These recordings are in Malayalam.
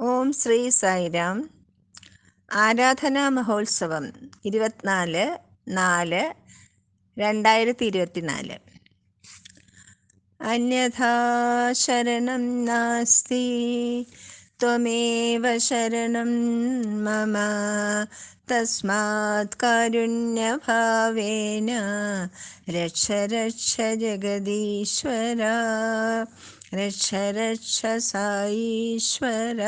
ഓം ശ്രീ സായിരാം. ആരാധനാ മഹോത്സവം ഇരുപത്തിനാല് നാല് രണ്ടായിരത്തി ഇരുപത്തിനാല് അന്യഥാ ശരണം നാസ്തി ത്വമേവ ശരണം മമ തസ്മാത് കാരുണ്യഭാവേന രക്ഷ രക്ഷ ജഗദീശ്വര. രക്ഷ രക്ഷ സായീശ്വര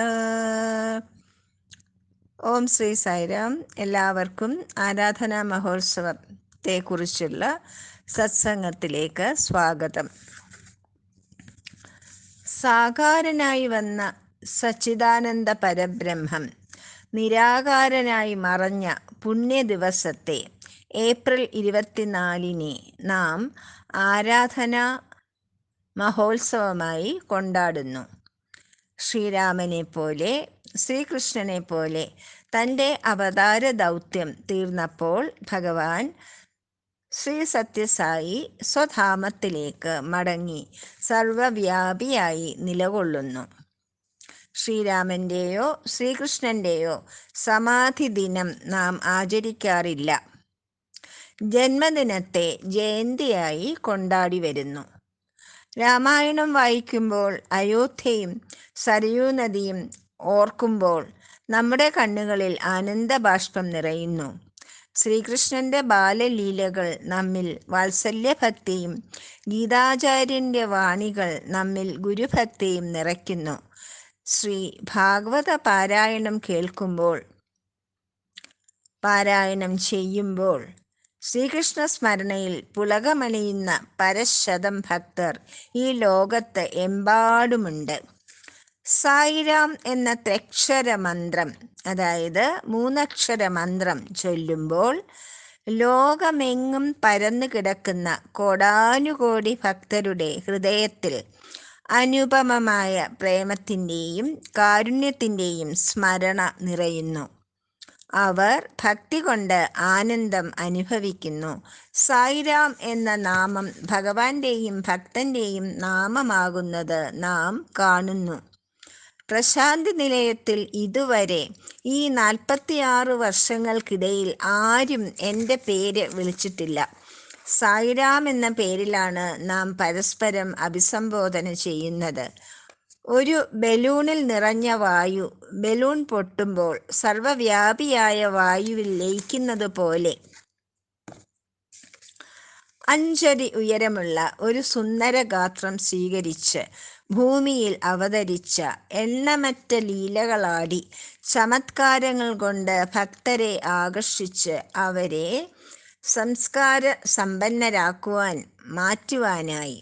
ഓം ശ്രീ സായിരാം. എല്ലാവർക്കും ആരാധനാ മഹോത്സവത്തെക്കുറിച്ചുള്ള സത്സംഗത്തിലേക്ക് സ്വാഗതം. സാകാരനായി വന്ന സച്ചിദാനന്ദ പരബ്രഹ്മം നിരാകാരനായി മറഞ്ഞ പുണ്യ ദിവസത്തെ ഏപ്രിൽ ഇരുപത്തിനാലിനെ നാം ആരാധനാ മഹോത്സവമായി കൊണ്ടാടുന്നു. ശ്രീരാമനെ പോലെ ശ്രീകൃഷ്ണനെ പോലെ തന്റെ അവതാര ദൗത്യം തീർന്നപ്പോൾ ഭഗവാൻ ശ്രീ സത്യസായി സ്വധാമത്തിലേക്ക് മടങ്ങി സർവവ്യാപിയായി നിലകൊള്ളുന്നു. ശ്രീരാമന്റെയോ ശ്രീകൃഷ്ണന്റെയോ സമാധി ദിനം നാം ആചരിക്കാറില്ല. ജന്മദിനത്തെ ജയന്തിയായി കൊണ്ടാടി വരുന്നു. രാമായണം വായിക്കുമ്പോൾ അയോധ്യയും സരയൂ നദിയും ഓർക്കുമ്പോൾ നമ്മുടെ കണ്ണുകളിൽ ആനന്ദബാഷ്പം നിറയുന്നു. ശ്രീകൃഷ്ണന്റെ ബാലലീലകൾ നമ്മിൽ വാത്സല്യഭക്തിയും ഗീതാചാര്യന്റെ വാണികൾ നമ്മിൽ ഗുരുഭക്തിയും നിറയ്ക്കുന്നു. ശ്രീ ഭാഗവത പാരായണം കേൾക്കുമ്പോൾ പാരായണം ചെയ്യുമ്പോൾ ശ്രീകൃഷ്ണ സ്മരണയിൽ പുളകമണിയുന്ന പരശതം ഭക്തർ ഈ ലോകത്ത് എമ്പാടുമുണ്ട്. സായിരാം എന്ന ത്രക്ഷര മന്ത്രം അതായത് മൂന്നക്ഷര മന്ത്രം ചൊല്ലുമ്പോൾ ലോകമെങ്ങും പരന്നു കിടക്കുന്ന കോടാനുകോടി ഭക്തരുടെ ഹൃദയത്തിൽ അനുപമമായ പ്രേമത്തിന്റെയും കാരുണ്യത്തിന്റെയും സ്മരണ നിറയുന്നു. അവർ ഭക്തി കൊണ്ട് ആനന്ദം അനുഭവിക്കുന്നു. സായിരാം എന്ന നാമം ഭഗവാന്റെയും ഭക്തന്റെയും നാമമാകുന്നത് നാം കാണുന്നു. പ്രശാന്തി നിലയത്തിൽ ഇതുവരെ ഈ നാൽപ്പത്തിയാറ് വർഷങ്ങൾക്കിടയിൽ ആരും എന്റെ പേര് വിളിച്ചിട്ടില്ല. സായിരാം എന്ന പേരിലാണ് നാം പരസ്പരം അഭിസംബോധന ചെയ്യുന്നത്. ഒരു ബലൂണിൽ നിറഞ്ഞ വായു. ബലൂൺ പൊട്ടുമ്പോൾ സർവവ്യാപിയായ വായുവിൽ ലയിക്കുന്നത് പോലെ. അഞ്ചടി ഉയരമുള്ള ഒരു സുന്ദരഗാത്രം സ്വീകരിച്ച് ഭൂമിയിൽ അവതരിച്ച എണ്ണമറ്റ ലീലകളാടി ചമത്കാരങ്ങൾ കൊണ്ട് ഭക്തരെ ആകർഷിച്ച് അവരെ സംസ്കാര സമ്പന്നരാക്കുവാൻ മാറ്റുവാനായി.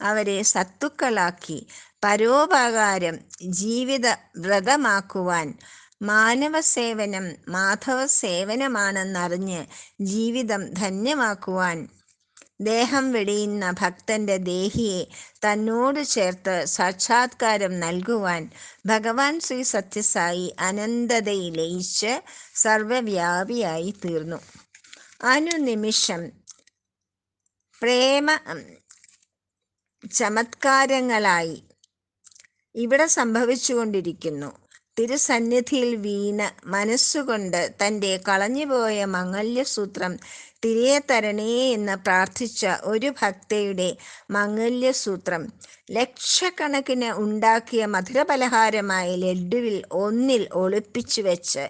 അവരെ സത്തുക്കളാക്കി പരോപകാരം ജീവിത വ്രതമാക്കുവാൻ മാനവ സേവനം മാധവ സേവനമാണെന്നറിഞ്ഞ് ജീവിതം ധന്യമാക്കുവാൻ ദേഹം വെടിയുന്ന ഭക്തന്റെ ദേഹിയെ തന്നോട് ചേർത്ത് സാക്ഷാത്കാരം നൽകുവാൻ ഭഗവാൻ ശ്രീ സത്യസായി അനന്തതയിൽ ലയിച്ച് സർവവ്യാപിയായി തീർന്നു അനുനിമിഷം പ്രേമ ചമത്കാരങ്ങളായി ഇവിടെ സംഭവിച്ചുകൊണ്ടിരിക്കുന്നു. തിരുസന്നിധിയിൽ വീണ മനസ്സുകൊണ്ട് തന്റെ കളഞ്ഞുപോയ മംഗല്യസൂത്രം തിരിയെ തരണേ എന്ന് പ്രാർത്ഥിച്ച ഒരു ഭക്തയുടെ മംഗല്യസൂത്രം ലക്ഷക്കണക്കിന് ഉണ്ടാക്കിയ മധുരപലഹാരമായ ലഡുവിൽ ഒന്നിൽ ഒളിപ്പിച്ചു വെച്ച്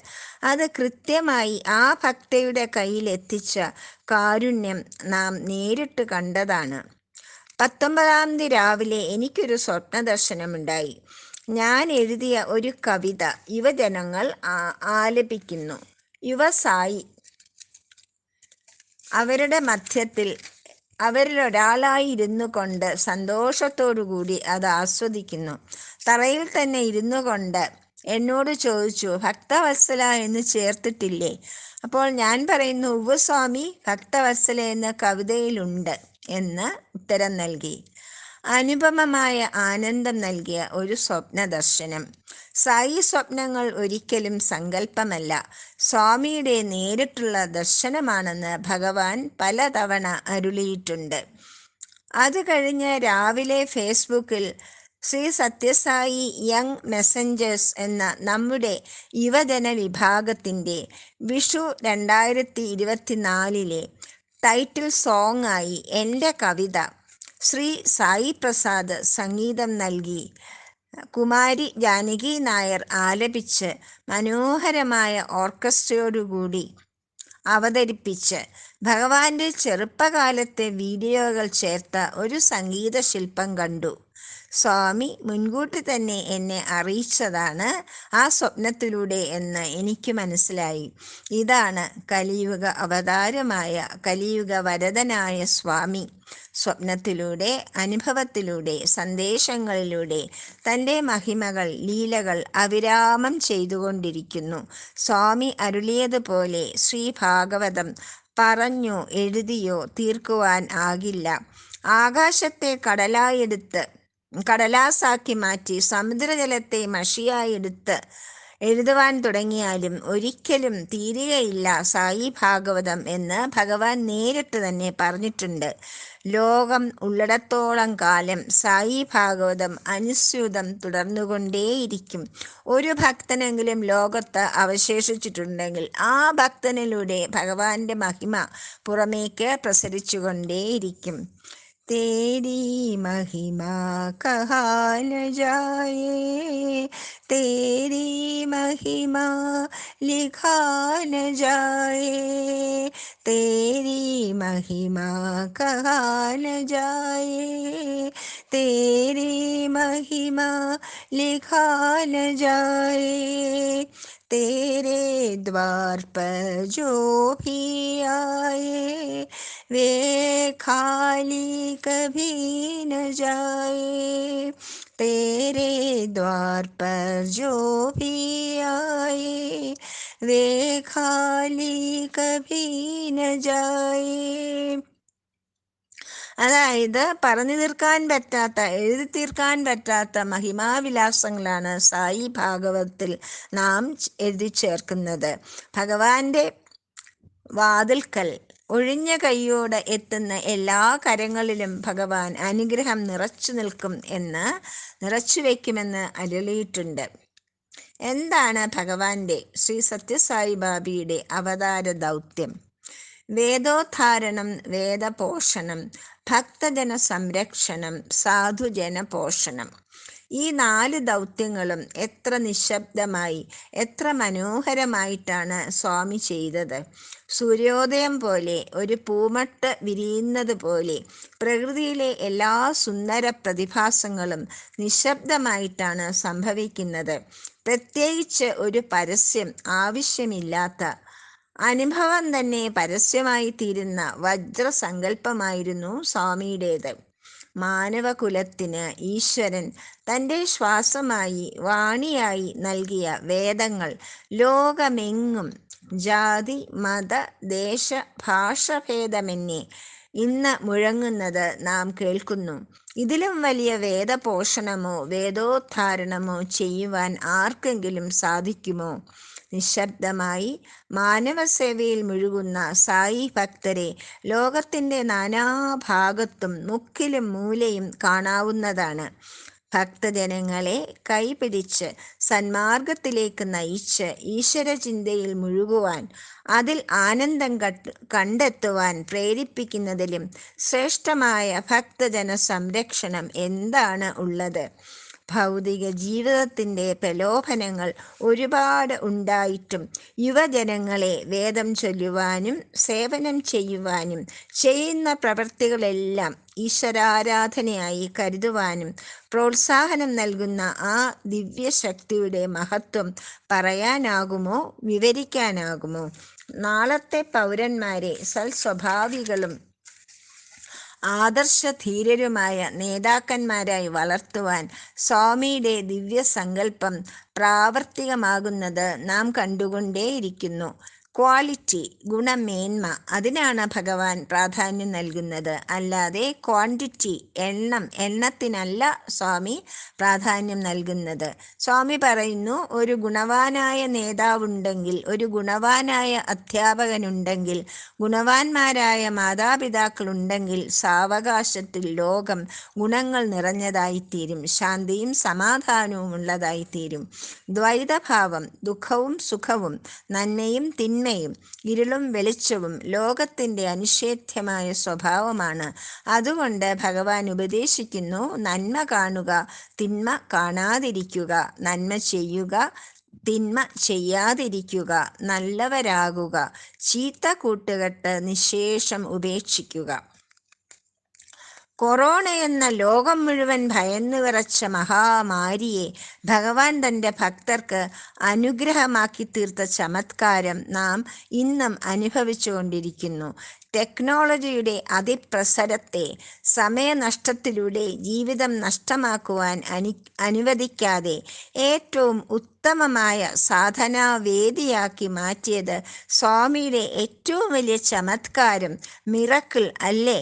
അത് കൃത്യമായി ആ ഭക്തയുടെ കയ്യിലെത്തിച്ച കാരുണ്യം നാം നേരിട്ട് കണ്ടതാണ്. പത്തൊമ്പതാം തീയതി രാവിലെ എനിക്കൊരു സ്വപ്ന ദർശനമുണ്ടായി ഞാൻ എഴുതിയ ഒരു കവിത യുവജനങ്ങൾ ആലപിക്കുന്നു. യുവസായി അവരുടെ മധ്യത്തിൽ അവരിലൊരാളായി ഇരുന്നു കൊണ്ട് സന്തോഷത്തോടുകൂടി അത് ആസ്വദിക്കുന്നു. തറയിൽ തന്നെ ഇരുന്നു കൊണ്ട് എന്നോട് ചോദിച്ചു ഭക്തവത്സല എന്ന് ചേർത്തിട്ടില്ലേ? അപ്പോൾ ഞാൻ പറയുന്നു ഉവസ്വാമി ഭക്തവത്സല എന്ന കവിതയിലുണ്ട്. എന്ന് ഉത്തരം നൽകി. അനുപമമായ ആനന്ദം നൽകിയ ഒരു സ്വപ്ന ദർശനം സായി സ്വപ്നങ്ങൾ ഒരിക്കലും സങ്കല്പമല്ല സ്വാമിയുടെ നേരിട്ടുള്ള ദർശനമാണെന്ന് ഭഗവാൻ പലതവണ അരുളിയിട്ടുണ്ട്. അത് കഴിഞ്ഞ് രാവിലെ ഫേസ്ബുക്കിൽ ശ്രീ സത്യസായി യങ് മെസ്സഞ്ചേഴ്സ് എന്ന നമ്മുടെ യുവജന വിഭാഗത്തിന്റെ വിഷു രണ്ടായിരത്തി ഇരുപത്തിനാലിലെ ടൈറ്റിൽ സോങ് ആയി എന്റെ കവിത ശ്രീ സായി പ്രസാദ് സംഗീതം നൽകി. കുമാരി ജാനകി നായർ ആലപിച്ച് മനോഹരമായ ഓർക്കസ്ട്രയോടുകൂടി അവതരിപ്പിച്ച് ഭഗവാന്റെ ചെറുപ്പകാലത്തെ വീഡിയോകൾ ചേർത്ത ഒരു സംഗീത ശില്പം കണ്ടു. സ്വാമി മുൻകൂട്ടി തന്നെ എന്നെ അറിയിച്ചതാണ്. ആ സ്വപ്നത്തിലൂടെ എന്ന് എനിക്ക് മനസ്സിലായി. ഇതാണ് കലിയുഗ അവതാരമായ കലിയുഗ വരദനായ സ്വാമി സ്വപ്നത്തിലൂടെ അനുഭവത്തിലൂടെ സന്ദേശങ്ങളിലൂടെ തന്റെ മഹിമകൾ ലീലകൾ അവിരാമം ചെയ്തുകൊണ്ടിരിക്കുന്നു. സ്വാമി അരുളിയതുപോലെ ശ്രീ ഭാഗവതം പറഞ്ഞോ എഴുതിയോ തീർക്കുവാൻ ആകില്ല. ആകാശത്തെ കടലായെടുത്ത് കടലാസാക്കി മാറ്റി സമുദ്രജലത്തെ മഷിയായെടുത്ത് എഴുതുവാൻ തുടങ്ങിയാലും ഒരിക്കലും തീരുകയില്ല സായി ഭാഗവതം എന്ന് ഭഗവാൻ നേരിട്ട് തന്നെ പറഞ്ഞിട്ടുണ്ട്. ലോകം ഉള്ളിടത്തോളം കാലം സായി ഭാഗവതം അനുസ്യൂതം തുടർന്നുകൊണ്ടേയിരിക്കും. ഒരു ഭക്തനെങ്കിലും ലോകത്ത് അവശേഷിച്ചിട്ടുണ്ടെങ്കിൽ ആ ഭക്തനിലൂടെ ഭഗവാന്റെ മഹിമ പുറമേക്ക് പ്രസരിച്ചുകൊണ്ടേയിരിക്കും. तेरी महिमा कहा न जाए, तेरी महिमा लिखा न जाए, तेरी महिमा कहा न जाए, तेरी महिमा लिखा न जाए तेरे द्वार पर जो भी आए, वे खाली कभी न जाए। तेरे द्वार पर जो भी आए, वे खाली कभी न जाए। അതായത് പറഞ്ഞു തീർക്കാൻ പറ്റാത്ത എഴുതി തീർക്കാൻ പറ്റാത്ത മഹിമാവിലാസങ്ങളാണ് സായി ഭാഗവത്തിൽ നാം എഴുതി ചേർക്കുന്നത്. ഭഗവാന്റെ വാതിൽക്കൽ ഒഴിഞ്ഞ കൈയോടെ എത്തുന്ന എല്ലാ കരങ്ങളിലും ഭഗവാൻ അനുഗ്രഹം നിറച്ചു നിൽക്കും എന്ന് നിറച്ചു വയ്ക്കുമെന്ന് അരുളിയിട്ടുണ്ട്. എന്താണ് ഭഗവാന്റെ ശ്രീ സത്യസായി ബാബിയുടെ അവതാര ദൗത്യം? വേദോദ്ധാരണം വേദപോഷണം ഭക്തജന സംരക്ഷണം സാധുജന പോഷണം. ഈ നാല് ദൗത്യങ്ങളും എത്ര നിശബ്ദമായി എത്ര മനോഹരമായിട്ടാണ് സ്വാമി ചെയ്തത്. സൂര്യോദയം പോലെ ഒരു പൂമട്ട് വിരിയുന്നത് പോലെ പ്രകൃതിയിലെ എല്ലാ സുന്ദര പ്രതിഭാസങ്ങളും നിശബ്ദമായിട്ടാണ് സംഭവിക്കുന്നത്. പ്രത്യേകിച്ച് ഒരു പരസ്യം ആവശ്യമില്ലാത്ത അനുഭവം തന്നെ പരസ്യമായി തീരുന്ന വജ്രസങ്കല്പമായിരുന്നു സ്വാമിയുടേത്. മാനവകുലത്തിന് ഈശ്വരൻ തന്റെ ശ്വാസമായി വാണിയായി നൽകിയ വേദങ്ങൾ ലോകമെങ്ങും ജാതി മത ദേശ ഭാഷഭേദമെന്നേ ഇന്ന് മുഴങ്ങുന്നത് നാം കേൾക്കുന്നു. ഇതിലും വലിയ വേദപോഷണമോ വേദോദ്ധാരണമോ ചെയ്യുവാൻ ആർക്കെങ്കിലും സാധിക്കുമോ? നിശബ്ദമായി മാനവസേവയിൽ മുഴുകുന്ന സായി ഭക്തരെ ലോകത്തിന്റെ നാനാഭാഗത്തും മുക്കിലും മൂലയും കാണാവുന്നതാണ്. ഭക്തജനങ്ങളെ കൈപിടിച്ച് സന്മാർഗത്തിലേക്ക് നയിച്ച് ഈശ്വരചിന്തയിൽ മുഴുകുവാൻ അതിൽ ആനന്ദം കണ്ടെത്തുവാൻ പ്രേരിപ്പിക്കുന്നതിലും ശ്രേഷ്ഠമായ ഭക്തജന സംരക്ഷണം എന്താണ് ഉള്ളത്? ഭൗതിക ജീവിതത്തിന്റെ പ്രലോഭനങ്ങൾ ഒരുപാട് ഉണ്ടായിട്ടും യുവജനങ്ങളെ വേദം ചൊല്ലുവാനും സേവനം ചെയ്യുവാനും ചെയ്യുന്ന പ്രവൃത്തികളെല്ലാം ഈശ്വരാരാധനയായി കരുതുവാനും പ്രോത്സാഹനം നൽകുന്ന ആ ദിവ്യശക്തിയുടെ മഹത്വം പറയാനാകുമോ വിവരിക്കാനാകുമോ? നാളത്തെ പൗരന്മാരെ സൽസ്വഭാവികളും ആദർശധീരരുമായ നേതാക്കന്മാരായി വളർത്തുവാൻ സ്വാമിയുടെ ദിവ്യസങ്കല്പം പ്രാവർത്തികമാകുന്നത് നാം കണ്ടുകൊണ്ടേയിരിക്കുന്നു. ക്വാളിറ്റി ഗുണമേന്മ അതിനാണ് ഭഗവാൻ പ്രാധാന്യം നൽകുന്നത്. അല്ലാതെ ക്വാണ്ടിറ്റി എണ്ണം എണ്ണത്തിനല്ല സ്വാമി പ്രാധാന്യം നൽകുന്നത്. സ്വാമി പറയുന്നു ഒരു ഗുണവാനായ നേതാവുണ്ടെങ്കിൽ ഒരു ഗുണവാനായ അധ്യാപകനുണ്ടെങ്കിൽ ഗുണവാന്മാരായ മാതാപിതാക്കളുണ്ടെങ്കിൽ സാവകാശത്തിൽ ലോകം ഗുണങ്ങൾ നിറഞ്ഞതായിത്തീരും ശാന്തിയും സമാധാനവും ഉള്ളതായിത്തീരും. ദ്വൈതഭാവം ദുഃഖവും സുഖവും നന്മയും തിന്മയും ഇരുളും വെളിച്ചവും ലോകത്തിന്റെ അനിഷേധ്യമായ സ്വഭാവമാണ്. അതുകൊണ്ട് ഭഗവാൻ ഉപദേശിക്കുന്നു നന്മ കാണുക തിന്മ കാണാതിരിക്കുക നന്മ ചെയ്യുക തിന്മ ചെയ്യാതിരിക്കുക നല്ലവരാകുക ചീത്ത കൂട്ടുകെട്ട് നിശേഷം ഉപേക്ഷിക്കുക. കൊറോണ എന്ന ലോകം മുഴുവൻ ഭയന്നു വിറച്ച മഹാമാരിയെ ഭഗവാൻ തന്റെ ഭക്തർക്ക് അനുഗ്രഹമാക്കി തീർത്ത ചമത്കാരം നാം ഇന്നും അനുഭവിച്ചുകൊണ്ടിരിക്കുന്നു. ടെക്നോളജിയുടെ അതിപ്രസരത്തെ സമയനഷ്ടത്തിലൂടെ ജീവിതം നഷ്ടമാക്കുവാൻ അനു അനുവദിക്കാതെ ഏറ്റവും ഉത്തമമായ സാധനാവേദിയാക്കി മാറ്റിയത് സ്വാമിയുടെ ഏറ്റവും വലിയ ചമത്കാരം മിറക്കിൾ അല്ലേ?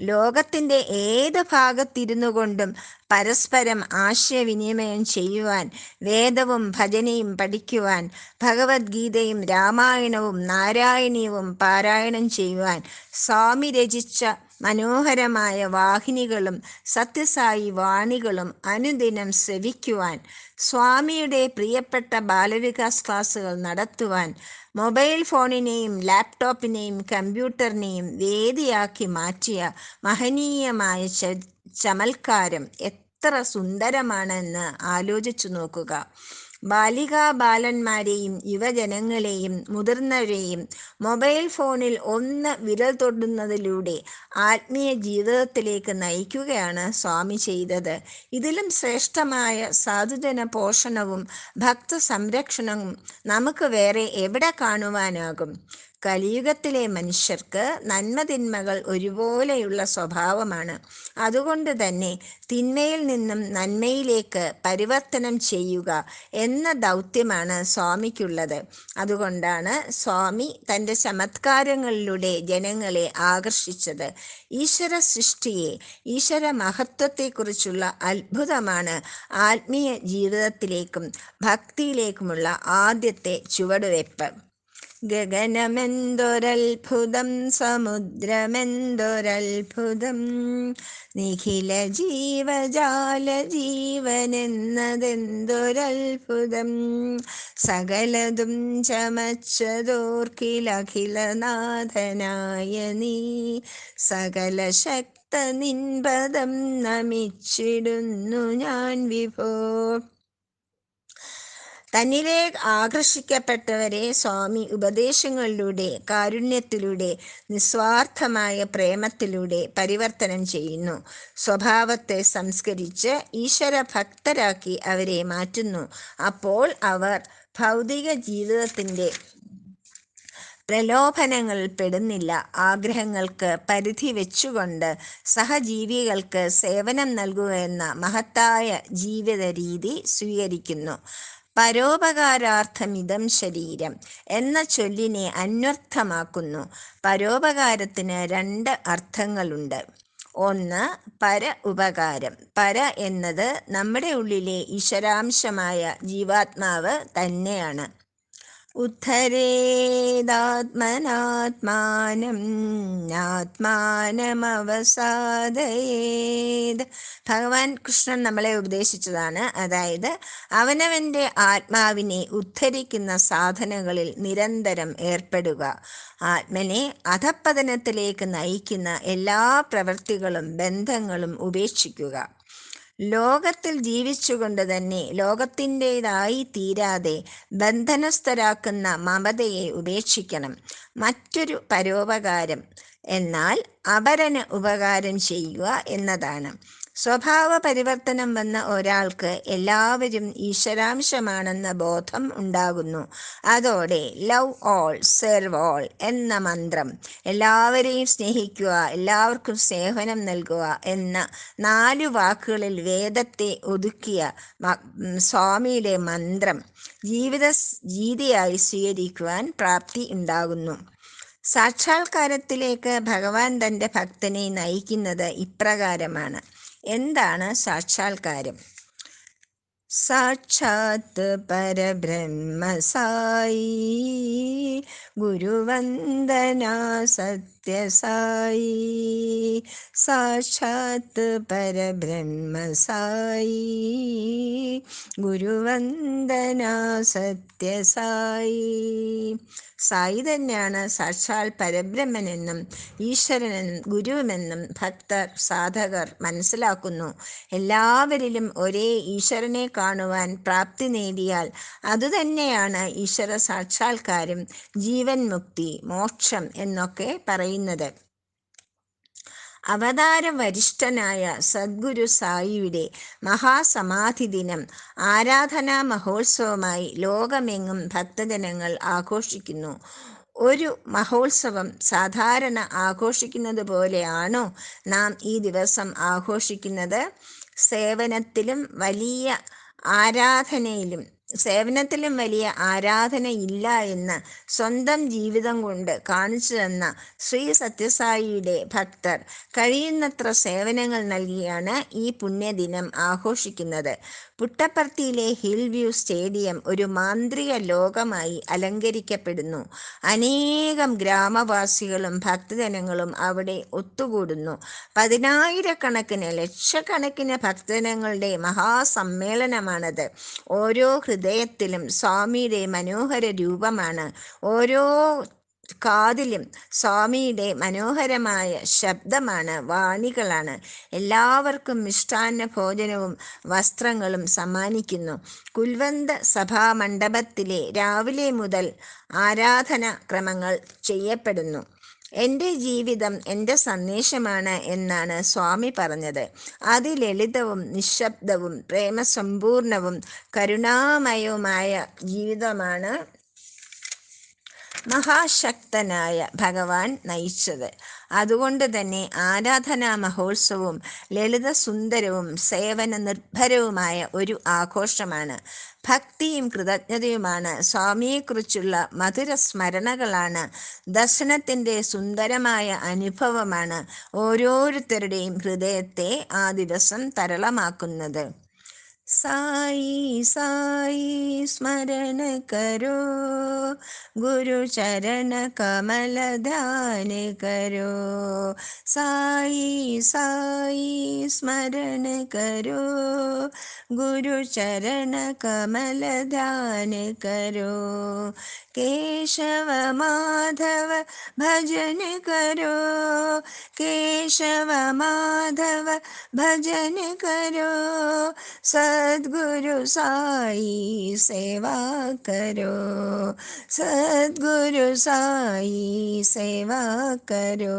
ലോകത്തിന്റെ ഏത് ഭാഗത്തിരുന്നു കൊണ്ടും പരസ്പരം ആശയവിനിമയം ചെയ്യുവാൻ വേദവും ഭജനയും പഠിക്കുവാൻ ഭഗവത്ഗീതയും രാമായണവും നാരായണീയവും പാരായണം ചെയ്യുവാൻ സ്വാമി രചിച്ച മനോഹരമായ വാഹിനികളും സത്യസായി വാണികളും അനുദിനം ശ്രവിക്കുവാൻ സ്വാമിയുടെ പ്രിയപ്പെട്ട ബാലവികാസ് ക്ലാസുകൾ നടത്തുവാൻ മൊബൈൽ ഫോണിനെയും ലാപ്ടോപ്പിനെയും കമ്പ്യൂട്ടറിനെയും വേദിയാക്കി മാറ്റിയ മഹനീയമായ ചമൽക്കാരം എത്ര സുന്ദരമാണെന്ന് ആലോചിച്ചു നോക്കുക. ബാലികാ ബാലന്മാരെയും യുവജനങ്ങളെയും മുതിർന്നവരെയും മൊബൈൽ ഫോണിൽ ഒന്ന് വിരൽ തൊടുന്നതിലൂടെ ആത്മീയ ജീവിതത്തിലേക്ക് നയിക്കുകയാണ് സ്വാമി ചെയ്തത്. ഇതിലും ശ്രേഷ്ഠമായ സാധുജന പോഷണവും ഭക്ത സംരക്ഷണവും നമുക്ക് വേറെ എവിടെ കാണുവാനാകും? കലിയുഗത്തിലെ മനുഷ്യർക്ക് നന്മതിന്മകൾ ഒരുപോലെയുള്ള സ്വഭാവമാണ്. അതുകൊണ്ട് തന്നെ തിന്മയിൽ നിന്നും നന്മയിലേക്ക് പരിവർത്തനം ചെയ്യുക എന്ന ദൗത്യമാണ് സ്വാമിക്കുള്ളത്. അതുകൊണ്ടാണ് സ്വാമി തന്റെ ചമത്കാരങ്ങളിലൂടെ ജനങ്ങളെ ആകർഷിച്ചത്. ഈശ്വര സൃഷ്ടിയെ ഈശ്വര മഹത്വത്തെക്കുറിച്ചുള്ള അത്ഭുതമാണ് ആത്മീയ ജീവിതത്തിലേക്കും ഭക്തിയിലേക്കുമുള്ള ആദ്യത്തെ ചുവടുവെപ്പ്. ഗഗനമെന്തൊരത്ഭുതം സമുദ്രമെന്തൊരത്ഭുതം? നിഖില ജീവജാല ജീവനെന്നതെന്തൊരത്ഭുതം സകലതും ചമച്ചതോർക്കിലഖിലനാഥനായ നീ സകല ശക്ത നിൻപദം നമിച്ചിടുന്നു ഞാൻ വിഭോ. തന്നിലേക്ക് ആകർഷിക്കപ്പെട്ടവരെ സ്വാമി ഉപദേശങ്ങളിലൂടെ കാരുണ്യത്തിലൂടെ നിസ്വാർത്ഥമായ പ്രേമത്തിലൂടെ പരിവർത്തനം ചെയ്യുന്നു. സ്വഭാവത്തെ സംസ്കരിച്ച് ഈശ്വര ഭക്തരാക്കി അവരെ മാറ്റുന്നു. അപ്പോൾ അവർ ഭൗതിക ജീവിതത്തിന്റെ പ്രലോഭനങ്ങൾ പെടുന്നില്ല. ആഗ്രഹങ്ങൾക്ക് പരിധി വെച്ചുകൊണ്ട് സഹജീവികൾക്ക് സേവനം നൽകുക എന്ന മഹത്തായ ജീവിത രീതി സ്വീകരിക്കുന്നു. പരോപകാരാർത്ഥമിതം ശരീരം എന്ന ചൊല്ലിനെ അന്വർത്ഥമാക്കുന്നു. പരോപകാരത്തിന് രണ്ട് അർത്ഥങ്ങളുണ്ട്. ഒന്ന് പര ഉപകാരം. പര എന്നത് നമ്മുടെ ഉള്ളിലെ ഈശ്വരാംശമായ ജീവാത്മാവ് തന്നെയാണ്. ഉദ്ധരേതാത്മനാത്മാനം ആത്മാനമവസാദയേത് ഭഗവാൻ കൃഷ്ണൻ നമ്മളെ ഉപദേശിച്ചതാണ്. അതായത് അവനവന്റെ ആത്മാവിനെ ഉദ്ധരിക്കുന്ന സാധനങ്ങളിൽ നിരന്തരം ഏർപ്പെടുക. ആത്മനെ അധപ്പതനത്തിലേക്ക് നയിക്കുന്ന എല്ലാ പ്രവൃത്തികളും ബന്ധങ്ങളും ഉപേക്ഷിക്കുക. ലോകത്തിൽ ജീവിച്ചുകൊണ്ട് തന്നെ ലോകത്തിന്റെതായി തീരാതെ ബന്ധനസ്ഥരാക്കുന്ന മമതയെ ഉപേക്ഷിക്കണം. മറ്റൊരു പരോപകാരം എന്നാൽ അപരന് ഉപകാരം ചെയ്യുക എന്നതാണ്. സ്വഭാവ പരിവർത്തനം വന്ന ഒരാൾക്ക് എല്ലാവരും ഈശ്വരാംശമാണെന്ന ബോധം ഉണ്ടാകുന്നു. അതോടെ ലവ് ഓൾ സെർവ് ഓൾ എന്ന മന്ത്രം എല്ലാവരെയും സ്നേഹിക്കുക എല്ലാവർക്കും സേവനം നൽകുക എന്ന നാലു വാക്കുകളിൽ വേദത്തെ ഒതുക്കിയ സ്വാമിയുടെ മന്ത്രം ജീവിത രീതിയായി സ്വീകരിക്കുവാൻ പ്രാപ്തി ഉണ്ടാകുന്നു. സാക്ഷാത്കാരത്തിലേക്ക് ഭഗവാൻ തന്റെ ഭക്തനെ നയിക്കുന്നത് ഇപ്രകാരമാണ്. എന്താണ് സാക്ഷാത്കാരം? സാക്ഷാത് പരബ്രഹ്മസായി ഗുരുവന്ദന ഗുരുവന്ദന സത്യസായി സാക്ഷാത് പരബ്രഹ്മ സായി ഗുരുവന്ദന സത്യസായി സായി തന്നെയാണ് സാക്ഷാൽ പരബ്രഹ്മനെന്നും ഈശ്വരനെന്നും ഗുരുവെന്നും ഭക്തർ സാധകർ മനസ്സിലാക്കുന്നു. എല്ലാവരിലും ഒരേ ഈശ്വരനെ കാണുവാൻ പ്രാപ്തി നേടിയാൽ അതുതന്നെയാണ് ഈശ്വര സാക്ഷാത്കാരം ജീവൻ മുക്തി മോക്ഷം എന്നൊക്കെ പറയുന്നത്. അവതാര വരിഷ്ഠനായ സദ്ഗുരു സായിയുടെ മഹാസമാധി ദിനം ആരാധനാ മഹോത്സവമായി ലോകമെങ്ങും ഭക്തജനങ്ങൾ ആഘോഷിക്കുന്നു. ഒരു മഹോത്സവം സാധാരണ ആഘോഷിക്കുന്നത് പോലെയാണോ നാം ഈ ദിവസം ആഘോഷിക്കുന്നത്? സേവനത്തിലും വലിയ ആരാധനയിലും സേവനത്തിലും വലിയ ആരാധന ഇല്ല എന്ന് സ്വന്തം ജീവിതം കൊണ്ട് കാണിച്ചു തന്ന ശ്രീ സത്യസായിയുടെ ഭക്തർ കഴിയുന്നത്ര സേവനങ്ങൾ നൽകിയാണ് ഈ പുണ്യദിനം ആഘോഷിക്കുന്നത്. പുട്ടപ്പർത്തിയിലെ ഹിൽ വ്യൂ സ്റ്റേഡിയം ഒരു മാന്ത്രിക ലോകമായി അലങ്കരിക്കപ്പെടുന്നു. അനേകം ഗ്രാമവാസികളും ഭക്തജനങ്ങളും അവിടെ ഒത്തുകൂടുന്നു. പതിനായിരക്കണക്കിന് ലക്ഷക്കണക്കിന് ഭക്തജനങ്ങളുടെ മഹാസമ്മേളനമാണത്. ഓരോ ഹൃദയത്തിലും സ്വാമിയുടെ മനോഹര രൂപമാണ്. ഓരോ കാതിലും സ്വാമിയുടെ മനോഹരമായ ശബ്ദമാണ് വാണികളാണ്. എല്ലാവർക്കും മിഷ്ടാന്ന ഭോജനവും വസ്ത്രങ്ങളും സമ്മാനിക്കുന്നു. കുൽവന്ത സഭാ മണ്ഡപത്തിലെ രാവിലെ മുതൽ ആരാധന ക്രമങ്ങൾ ചെയ്യപ്പെടുന്നു. എന്റെ ജീവിതം എന്റെ സന്ദേശമാണ് എന്നാണ് സ്വാമി പറഞ്ഞത്. അതിലളിതവും നിശബ്ദവും പ്രേമസമ്പൂർണവും കരുണാമയവുമായ ജീവിതമാണ് മഹാശക്തനായ ഭഗവാൻ നയിച്ചത്. അതുകൊണ്ട് തന്നെ ആരാധനാ മഹോത്സവവും ലളിത സുന്ദരവും സേവന നിർഭരവുമായ ഒരു ആഘോഷമാണ്. ഭക്തിയും കൃതജ്ഞതയുമാണ്. സ്വാമിയെക്കുറിച്ചുള്ള മധുര സ്മരണകളാണ് ദർശനത്തിന്റെ സുന്ദരമായ അനുഭവമാണ് ഓരോരുത്തരുടെയും ഹൃദയത്തെ ആ ദിവസം തരളമാക്കുന്നത്. साई साई स्मरण करो। गुरु चरण कमल ध्यान करो। साई साई स्मरण करो। गुरु चरण कमल ध्यान करो। केशव माधव भजन करो കേശവ മാധവ ഭജന കരോ സദ്ഗുരു സായി സേവാ കരോ സദ്ഗുരു സായി സേവാ കരോ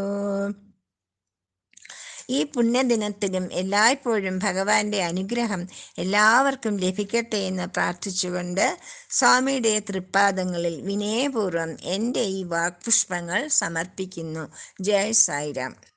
ഈ പുണ്യദിനത്തിലും എല്ലായ്പ്പോഴും ഭഗവാന്റെ അനുഗ്രഹം എല്ലാവർക്കും ലഭിക്കട്ടെ എന്ന് പ്രാർത്ഥിച്ചുകൊണ്ട് സ്വാമിയുടെ തൃപ്പാദങ്ങളിൽ വിനയപൂർവം എന്റെ ഈ വാക്പുഷ്പങ്ങൾ സമർപ്പിക്കുന്നു. ജയ് സായിരാം.